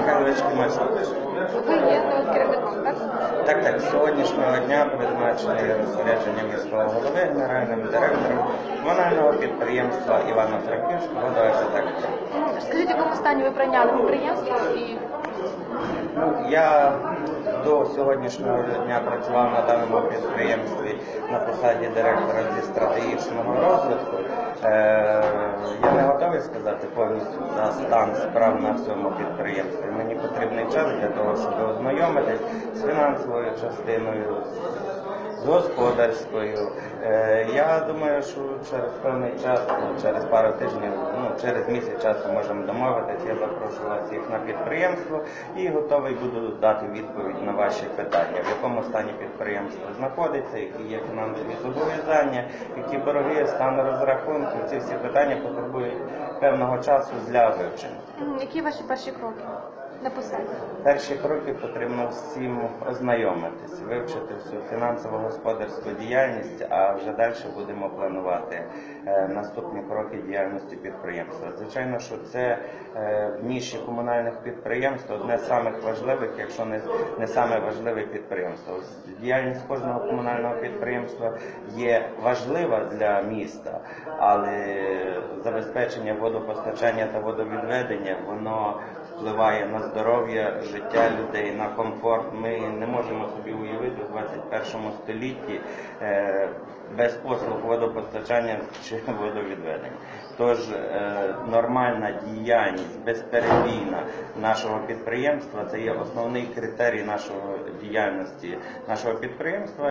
Михайлович Кімець. Ви є тут керівником, так? Так, так, з сьогоднішнього дня призначений розпорядження міського голови генеральним директором комунального підприємства Івано-Франківського водоефектор. Скажіть, в якому стані ви прийняли підприємство і Ну, я до сьогоднішнього дня працював на даному підприємстві на посаді директора зі стратегічного розвитку. Е, сказати повністю за стан справ на всьому підприємстві. Потрібний час для того, щоб ознайомитись з фінансовою частиною, з господарською. Е, я думаю, що через певний час, ну, через пару тижнів, ну через місяць часу можемо домовитись. Я запрошу вас всіх на підприємство і готовий буду дати відповідь на ваші питання, в якому стані підприємство знаходиться, які є фінансові зобов'язання, які борги, стан розрахунків. Ці всі питання потребують певного часу для вивчення. які ваші перші кроки Перші кроки потрібно всім ознайомитись, вивчити всю фінансово-господарську діяльність, а вже далі будемо планувати е, наступні кроки діяльності підприємства. Звичайно, що це е, в ніші комунальних підприємств одне з самих важливих, якщо не, не саме важливе підприємство. Діяльність кожного комунального підприємства є важлива для міста, але забезпечення водопостачання та водовідведення воно впливає на здоров'я, життя людей, на комфорт. Ми не можемо собі уявити в 21 столітті е, без послуг водопостачання чи водовідведення. Тож е, нормальна діяльність, безперебійна нашого підприємства це є основний критерій нашої діяльності нашого підприємства.